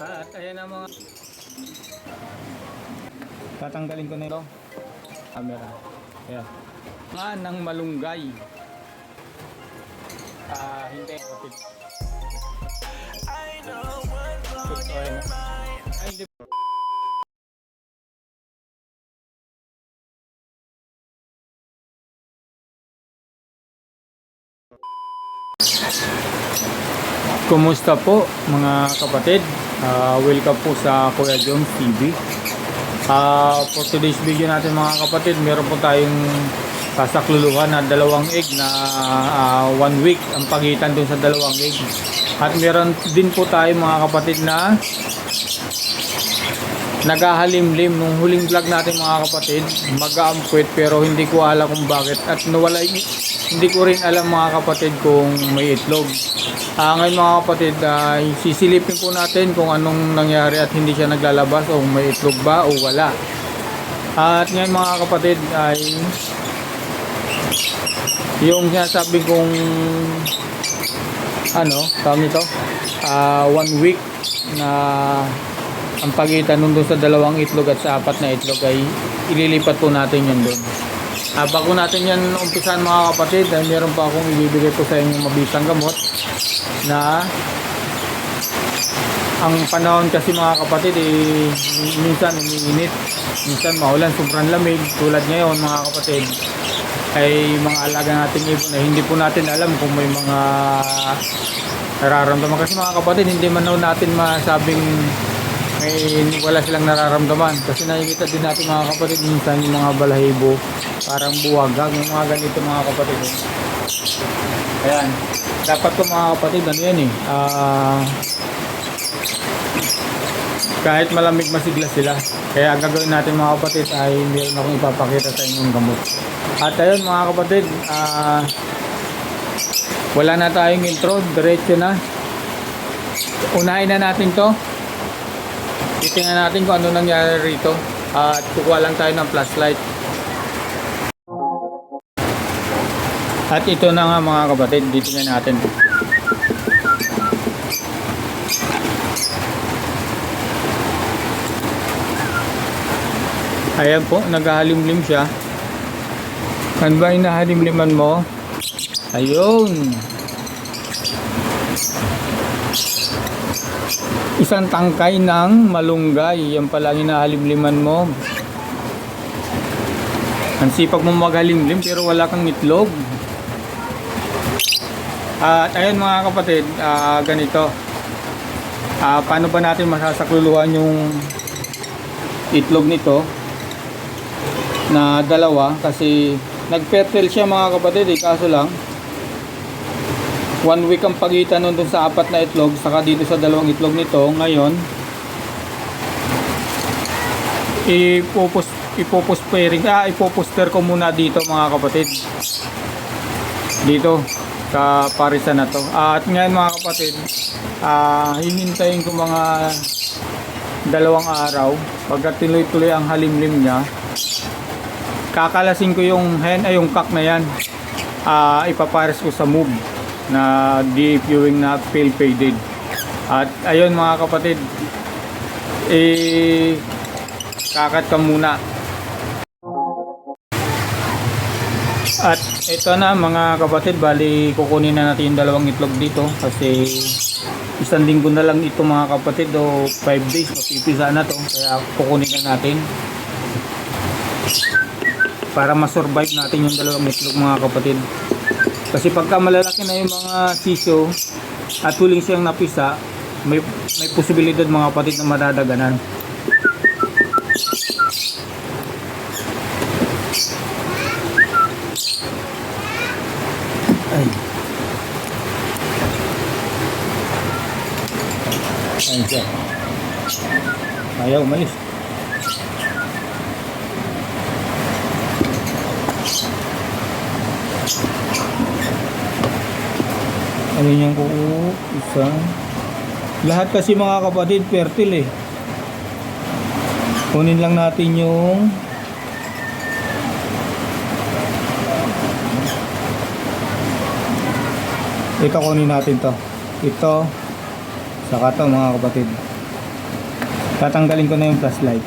At ayan ang mga tatanggalin ko na ito camera ayan nga ng malunggay ah hindi kapit So, ayan. Ay, hindi Kumusta po mga kapatid? Ah, welcome po sa Kuya Jones TV. Ah, for today's video natin mga kapatid, meron po tayong sasakluluhan na dalawang egg na ah, one week ang pagitan dun sa dalawang egg. At meron din po tayo mga kapatid na nagahalimlim nung huling vlog natin mga kapatid mag-aampuit pero hindi ko alam kung bakit at nawala hindi ko rin alam mga kapatid kung may itlog Ah, ngayon mga kapatid ay sisilipin po natin kung anong nangyari at hindi siya naglalabas o may itlog ba o wala at ngayon mga kapatid ay yung sinasabi kong ano tawag nito ah, one week na ang pagitan nun doon sa dalawang itlog at sa apat na itlog ay ililipat po natin yun doon. Ah, bago natin yan umpisan mga kapatid, ay meron pa akong ibibigay po sa inyo mabisang gamot na ang panahon kasi mga kapatid eh, minsan umiinit, minsan maulan, sobrang lamig. Tulad ngayon mga kapatid ay mga alaga nating ibon na hindi po natin alam kung may mga nararamdaman. Kasi mga kapatid hindi man natin masabing may wala silang nararamdaman. Kasi nakikita din natin mga kapatid minsan yung mga balahibo parang buwagag yung mga ganito mga kapatid eh. Ayan. Dapat ko mga kapatid ano yan eh. Ah, kahit malamig masigla sila. Kaya ang gagawin natin mga kapatid ay meron akong ipapakita sa inyong gamot. At ayun mga kapatid ah, wala na tayong intro diretso na. Unahin na natin to. Titingnan natin kung ano nangyari rito. At kukuha lang tayo ng flashlight at ito na nga mga kapatid titingnan natin ayan po naghahalimlim siya ano ba yung nahalimliman mo ayun isang tangkay ng malunggay. Yan pala ang hinahalimliman mo. Ang sipag mo maghalimlim pero wala kang itlog. At ayun mga kapatid, ah, ganito. Ah, paano ba natin masasakluluhan yung itlog nito na dalawa? Kasi nagfertile siya mga kapatid eh, kaso lang one week ang pagitan nun sa apat na itlog saka dito sa dalawang itlog nito. Ngayon ipopos ipopos pairing ah ipoposter ko muna dito mga kapatid. Dito sa parisan na to. At ngayon mga kapatid ah hihintayin ko mga dalawang araw. Pagka tuloy-tuloy ang halimlim niya kakalasin ko yung hen ay yung cock na yan. Ah ipapares ko sa move na deviewing na fail faded. At ayun mga kapatid eh kakat ka muna at ito na mga kapatid bali kukunin na natin yung dalawang itlog dito kasi isang linggo na lang ito mga kapatid o 5 days mapipisa na to kaya kukunin na natin para masurvive natin yung dalawang itlog mga kapatid kasi pagka malalaki na yung mga siso at huling siyang napisa, may, may posibilidad mga kapatid na madadaganan. Ayun siya. Ayaw, umalis. ano yan ko isa. Lahat kasi mga kapatid fertile eh. Kunin lang natin yung ito kunin natin to. Ito saka to mga kapatid Tatanggalin ko na yung flashlight.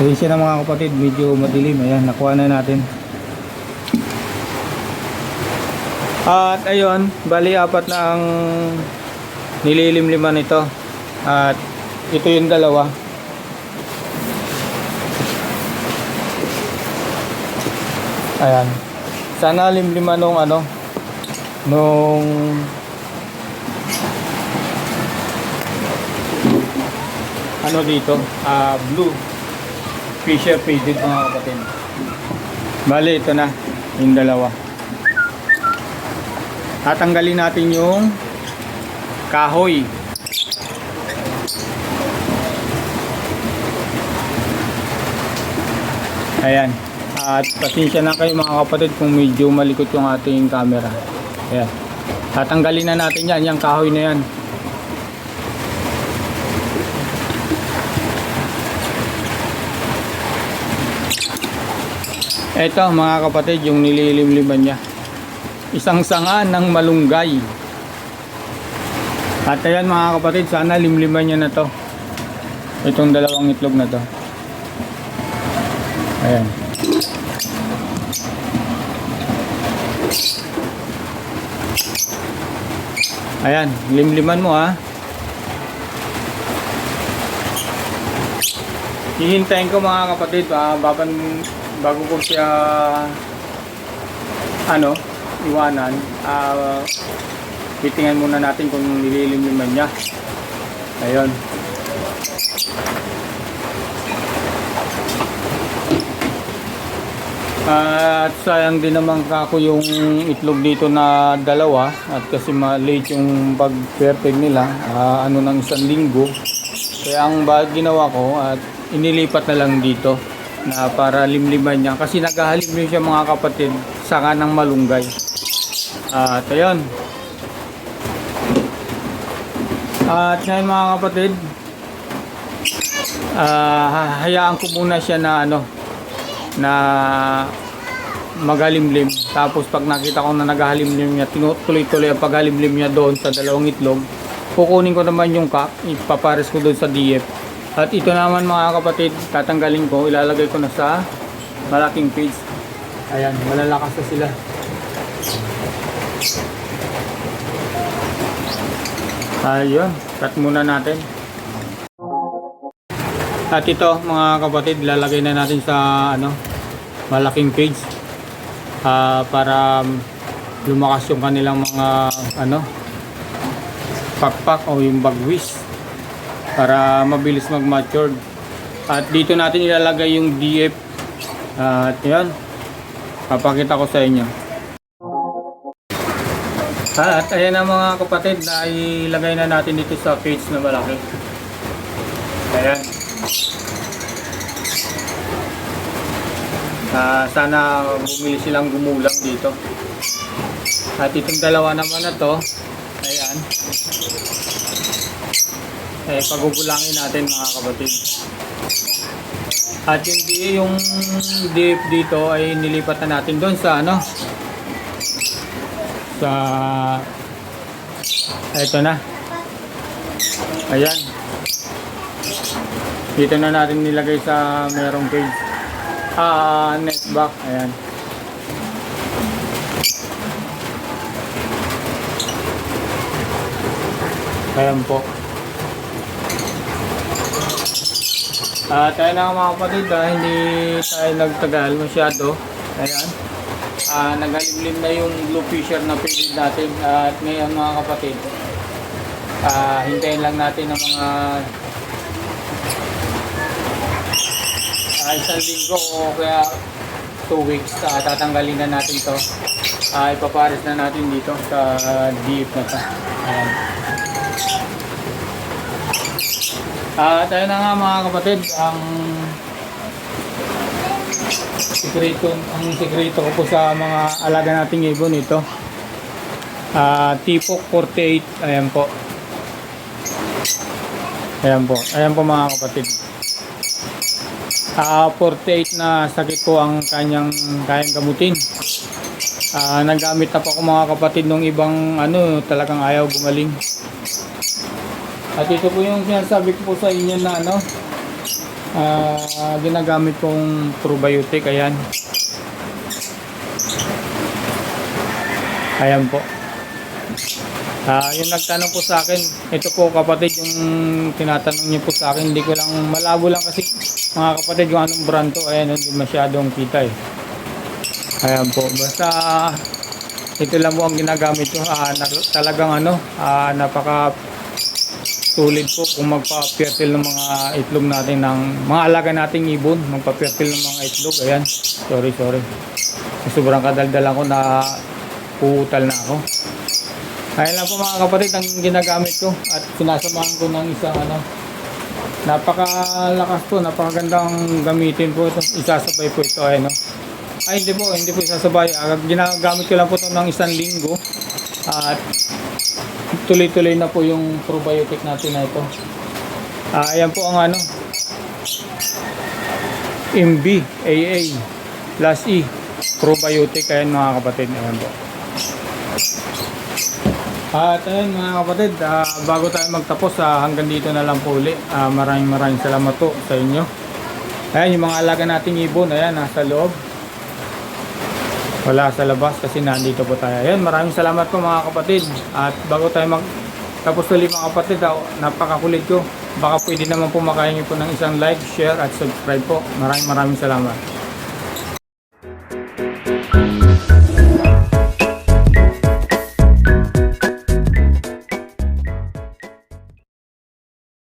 Pasensya na mga kapatid, medyo madilim. Ayan, nakuha na natin. At ayun, bali apat na ang nililimliman ito. At ito yung dalawa. Ayan. Sana limliman nung ano, nung ano dito, ah blue Fisher faded mga kapatid. Bali, ito na, yung dalawa. Tatanggalin natin yung kahoy. Ayan. At pasensya na kayo mga kapatid kung medyo malikot yung ating camera. Ayan. Tatanggalin na natin yan, yung kahoy na yan. Ito mga kapatid, yung nililimliman niya. Isang sanga ng malunggay. At ayan mga kapatid, sana limliman niya na to. Itong dalawang itlog na to. Ayan. Ayan, limliman mo ha. Hihintayin ko mga kapatid, ah, baban, bago ko siya ano, iwanan, ah, titingnan muna natin kung nililimliman niya. Ayun. At sayang din naman kako yung itlog dito na dalawa at kasi ma-late yung pag-perfect nila, ah, ano ng isang linggo. Kaya ang ginawa ko at inilipat na lang dito na para limliman niya kasi naghahalim yun siya mga kapatid saka ng malunggay. At ayun. At ngayon mga kapatid, ah, hayaan ko muna siya na ano na magalimlim. Tapos pag nakita ko na naghahalimlim niya, tinutuloy-tuloy ang paghalimlim niya doon sa dalawang itlog. Kukunin ko naman yung kak, ipapares ko doon sa DF. At ito naman mga kapatid, tatanggalin ko, ilalagay ko na sa malaking page. Ayan, malalakas na sila. Ayun, cut muna natin. At ito mga kapatid, lalagay na natin sa ano, malaking page ah, para lumakas yung kanilang mga ano pakpak o yung bagwis para mabilis mag-mature. At dito natin ilalagay yung DF at yan, papakita ko sa inyo. At ayan na mga kapatid, na ilagay na natin dito sa page na malaki. Ayan. Ah, sana bumili silang gumulang dito. At itong dalawa naman na to, ayan. Eh, pagugulangin natin mga kapatid. At yung di yung dip dito ay nilipat na natin doon sa ano sa ito na. Ayan. Dito na natin nilagay sa merong cage. Ah, next back. Ayan. Ayan po. At tayo na mga kapatid, ah, hindi tayo nagtagal masyado. Ayan. Ah, nagalimlim na yung blue fisher na pilit natin. At ngayon mga kapatid, ah, hintayin lang natin ng mga ah, isang linggo o kaya 2 weeks ah, tatanggalin na natin to. Ah, ipapares na natin dito sa deep na to. Ayan. Ah, tayo na nga mga kapatid ang sikreto ang sikreto ko po sa mga alaga nating ibon ito. Ah, Tipok 48 ayan po. Ayan po. Ayan po mga kapatid Ah, 48 na sakit po ang kanyang kayang gamutin. Ah, nagamit na po ako mga kapatid nung ibang ano, talagang ayaw gumaling. At ito po yung sinasabi ko po sa inyo na ano, ah, ginagamit kong probiotic, ayan. Ayan po. Ah, yung nagtanong po sa akin, ito po kapatid yung tinatanong niyo po sa akin, hindi ko lang malabo lang kasi mga kapatid yung anong brand to, ayan, hindi masyadong kita eh. Ayan po, basta ito lang po ang ginagamit ko, ah, na- talagang ano, ah, napaka tulid po kung magpa-fertile ng mga itlog natin ng mga alaga nating ibon, magpa-fertile ng mga itlog, ayan, sorry, sorry. Sobrang kadaldalan ko na puutal na ako. Ayan lang po mga kapatid ang ginagamit ko at sinasamahan ko ng isang ano napakalakas po, napakagandang gamitin po ito. Isasabay po ito ay no. Ay hindi po, hindi po isasabay. Ah, Ginagamit ko lang po ito ng isang linggo at tuloy-tuloy na po yung probiotic natin na ito. Ah, ayan po ang ano MB AA plus E probiotic ayan mga kapatid ayan po. At ayun mga kapatid, ah, bago tayo magtapos, ah, hanggang dito na lang po uli. Ah, maraming maraming salamat po sa inyo. Ayan, yung mga alaga nating ibon, ayan, nasa loob. Wala sa labas kasi nandito po tayo. Ayan, maraming salamat po mga kapatid. At bago tayo mag tapos ulit mga kapatid, ah, napakakulit ko. Baka pwede naman po makahingi po ng isang like, share at subscribe po. Maraming maraming salamat.